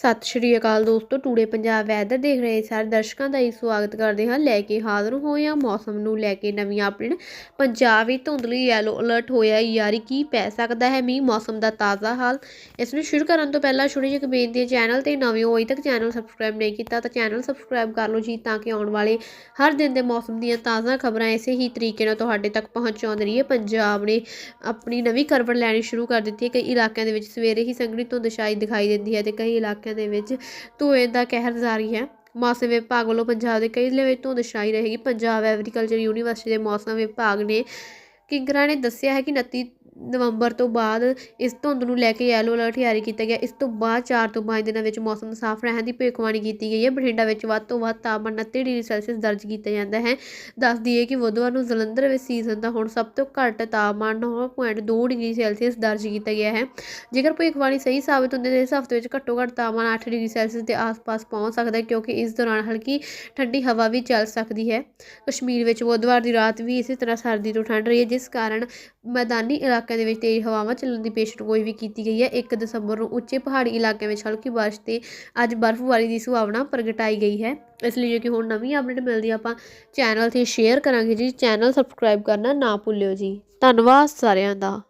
ਸਤਿ ਸ਼੍ਰੀ ਅਕਾਲ ਦੋਸਤੋ, today Punjab weather ਦੇਖ ਰਹੇ ਸਾਰੇ ਦਰਸ਼ਕਾਂ ਦਾ ਹੀ ਸਵਾਗਤ ਕਰਦੇ ਹਾਂ। ਲੈ ਕੇ ਹਾਜ਼ਰ ਹੋਏ ਹਾਂ ਮੌਸਮ ਨੂੰ ਲੈ ਕੇ ਨਵੀਂ ਅਪਡੇਟ ਪੰਜਾਬ ਵਿੱਚ ਧੁੰਦਲੀ ਯੈਲੋ ਅਲਰਟ ਹੋਇਆ ਯਾਰੀ ਕੀ ਪੈ ਸਕਦਾ ਹੈ? ਮੀਂਹ ਮੌਸਮ ਦਾ ਤਾਜ਼ਾ ਹਾਲ। ਇਸ ਨੂੰ ਸ਼ੁਰੂ ਕਰਨ ਤੋਂ ਪਹਿਲਾਂ ਛੋਟੀ ਜਿਹੀ ਬੇਨਤੀ ਹੈ ਚੈਨਲ ਤੇ ਨਵੇਂ ਹੋ ਅਜੇ ਤੱਕ ਚੈਨਲ ਸਬਸਕ੍ਰਾਈਬ ਨਹੀਂ ਕੀਤਾ ਤਾਂ ਚੈਨਲ ਸਬਸਕ੍ਰਾਈਬ ਕਰ ਲਓ ਜੀ ਤਾਂ ਕਿ ਆਉਣ ਵਾਲੇ ਹਰ ਦਿਨ ਦੇ ਮੌਸਮ ਦੀਆਂ ਤਾਜ਼ਾ ਖਬਰਾਂ ਇਸੇ ਹੀ ਤਰੀਕੇ ਨਾਲ ਤੁਹਾਡੇ ਤੱਕ ਪਹੁੰਚਾਉਂਦੀ ਰਹੀਏ। ਪੰਜਾਬ ਨੇ ਆਪਣੀ ਨਵੀਂ ਕਰਵਟ ਲੈਣੀ ਸ਼ੁਰੂ ਕਰ ਦਿੱਤੀ ਹੈ। ਕਈ ਇਲਾਕਿਆਂ ਦੇ ਵਿੱਚ ਸਵੇਰੇ ਹੀ ਸੰਘਣੀ ਧੁੰਦ ਛਾਈ ਦਿਖਾਈ ਦਿੰਦੀ ਹੈ ਤੇ ਕਈ ਇਲਾਕਿਆਂ ਦੇ ਵਿੱਚ ਧੂਏ ਦਾ ਕਹਿਰ ਜਾਰੀ ਹੈ। ਮੌਸਮ ਵਿਭਾਗ ਵੱਲੋਂ ਪੰਜਾਬ ਦੇ ਕਈ ਜ਼ਿਲ੍ਹਿਆਂ ਵਿੱਚ ਧੁੰਦ ਛਾਈ ਰਹੇਗੀ। ਪੰਜਾਬ ਐਗਰੀਕਲਚਰ ਯੂਨੀਵਰਸਿਟੀ ਦੇ ਮੌਸਮ ਵਿਭਾਗ ਨੇ ਕਿੰਗਰਾ ਨੇ ਦੱਸਿਆ ਹੈ ਕਿ 29 ਨਵੰਬਰ ਤੋਂ ਬਾਅਦ ਇਸ ਧੁੰਦ ਨੂੰ ਲੈ ਕੇ ਯੈਲੋ ਅਲਰਟ ਜਾਰੀ ਕੀਤਾ ਗਿਆ। ਇਸ ਤੋਂ ਬਾਅਦ 4 ਤੋਂ 5 ਦਿਨਾਂ ਵਿੱਚ ਮੌਸਮ ਸਾਫ਼ ਰਹਿਣ ਦੀ ਭਵਿੱਖਬਾਣੀ ਕੀਤੀ ਗਈ ਹੈ। ਬਠਿੰਡਾ ਵਿੱਚ ਵੱਧ ਤੋਂ ਵੱਧ ਤਾਪਮਾਨ 29 ਡਿਗਰੀ ਸੈਲਸੀਅਸ ਦਰਜ ਕੀਤਾ ਜਾਂਦਾ ਹੈ। ਦੱਸ ਦਈਏ ਕਿ ਬੁੱਧਵਾਰ ਨੂੰ ਜਲੰਧਰ ਵਿੱਚ ਸੀਜ਼ਨ ਦਾ ਹੁਣ ਸਭ ਤੋਂ ਘੱਟ ਤਾਪਮਾਨ 9.2 ਡਿਗਰੀ ਸੈਲਸੀਅਸ ਦਰਜ ਕੀਤਾ ਗਿਆ ਹੈ। ਜੇਕਰ ਭਵਿੱਖਬਾਣੀ ਸਹੀ ਸਾਬਤ ਹੁੰਦੀ ਹੈ ਤਾਂ ਇਸ ਹਫ਼ਤੇ ਵਿੱਚ ਘੱਟੋ ਘੱਟ ਤਾਪਮਾਨ 8 ਡਿਗਰੀ ਸੈਲਸੀਅਸ ਦੇ ਆਸ-ਪਾਸ ਪਹੁੰਚ ਸਕਦਾ ਹੈ ਕਿਉਂਕਿ ਇਸ ਦੌਰਾਨ ਹਲਕੀ ਠੰਡੀ ਹਵਾ ਵੀ ਚੱਲ ਸਕਦੀ ਹੈ। ਕਸ਼ਮੀਰ ਵਿੱਚ ਬੁੱਧਵਾਰ ਦੀ ਰਾਤ ਵੀ ਇਸੇ ਤਰ੍ਹਾਂ ਸਰਦੀ ਤੋਂ ਠੰਡ ਰਹੀ ਹੈ, ਜਿਸ ਕਾਰਨ ਮੈਦਾਨੀ ਇਲਾਕਿਆਂ ਦੇ ਵਿੱਚ ਤੇਜ਼ ਹਵਾਵਾਂ ਚੱਲਣ ਦੀ ਪੇਸ਼ਗੋਈ ਵੀ ਕੀਤੀ ਗਈ ਹੈ। 1 ਦਸੰਬਰ ਨੂੰ ਉੱਚੇ ਪਹਾੜੀ ਇਲਾਕਿਆਂ ਵਿੱਚ ਹਲਕੀ ਬਾਰਿਸ਼ ਤੇ ਅੱਜ ਬਰਫ਼ਬਾਰੀ ਦੀ ਸੰਭਾਵਨਾ ਪ੍ਰਗਟਾਈ ਗਈ ਹੈ। ਇਸ ਲਈ ਜੇ ਕਿ ਹੁਣ ਨਵੀਂ ਅਪਡੇਟ ਮਿਲਦੀ ਹੈ ਆਪਾਂ ਚੈਨਲ ਤੇ ਸ਼ੇਅਰ ਕਰਾਂਗੇ ਜੀ। ਚੈਨਲ ਸਬਸਕ੍ਰਾਈਬ ਕਰਨਾ ਨਾ ਭੁੱਲਿਓ ਜੀ। ਧੰਨਵਾਦ ਸਾਰਿਆਂ ਦਾ।